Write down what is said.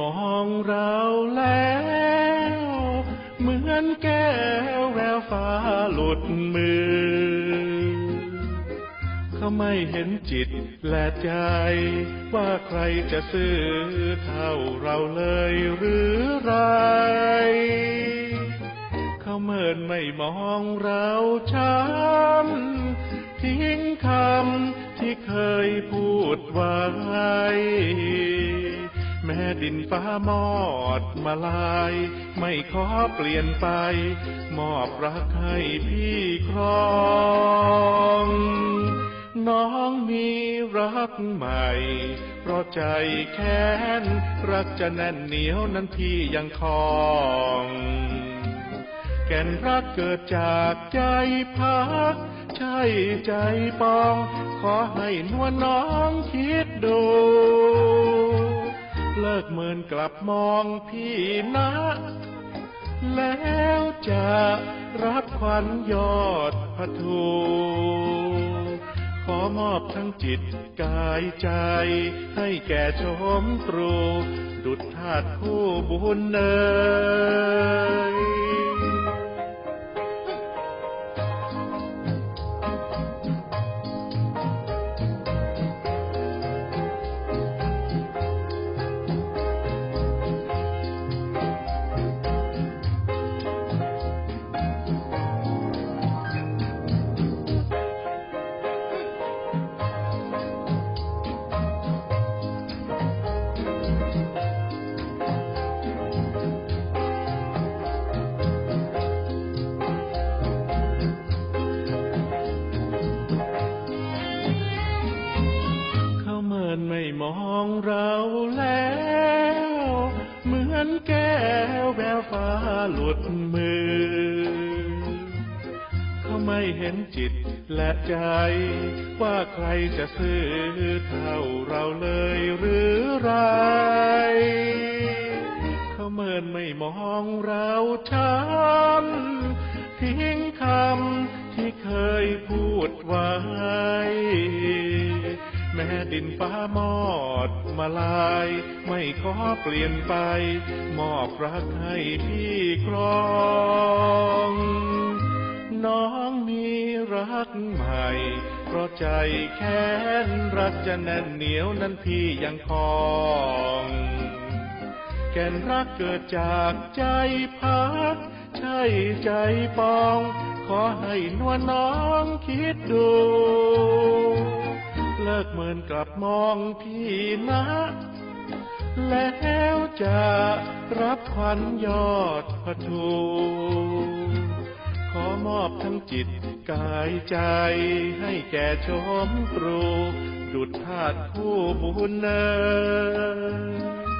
มองเราแล้ว เหมือนแก้วแววฟ้าหลุดมือ เขาไม่เห็นจิตและใจ ว่าใครจะซื้อเท่าเราเลยหรือไร เขาเมินไม่มองเราช้ำทิ้งคำที่เคยพูดไว้ ดินฟ้ามอดมาลาย ไม่ขอเปลี่ยนไป มอบรักให้พี่ครอง น้องมีรักใหม่ เพราะใจแค้น รักจะแน่นเหนียวนั้นพี่ยังคองแก่นรักเกิดจากใจพัก ใช่ใจปอง ขอให้นวลน้องคิดดู เลิกเมินกลับมองพี่นะ แล้วจะรับขวัญยอดพระทูขอมอบทั้งจิตกายใจ ให้แก่ชมตรู ดุจทาสคู่บุญเนย เราแล้ว เหมือนแก้วแววฟ้าหลุดมือ เขาไม่เห็นจิตและใจ ว่าใครจะซื้อเท่าเราเลยหรือไร เขาเมินไม่มองเราช้ำทิ้งคำที่เคยพูดไว้ แม้ดินฟ้ามอดมาลาย ไม่ขอเปลี่ยนไป มอบรักให้พี่ครอง น้องมีรักใหม่ เพราะใจแค้นรักจะแน่นเหนียวนั้นพี่ยังคองแก่นรักเกิดจากใจพัก ใช่ใจปอง ขอให้นวลน้องคิดดู เลิกเมินกลับมองพี่นะ แล้วจะรับขวัญยอดพระทูขอมอบทั้งจิตกายใจให้แก่ชมตรู ดุดทาสคู่บุญเนย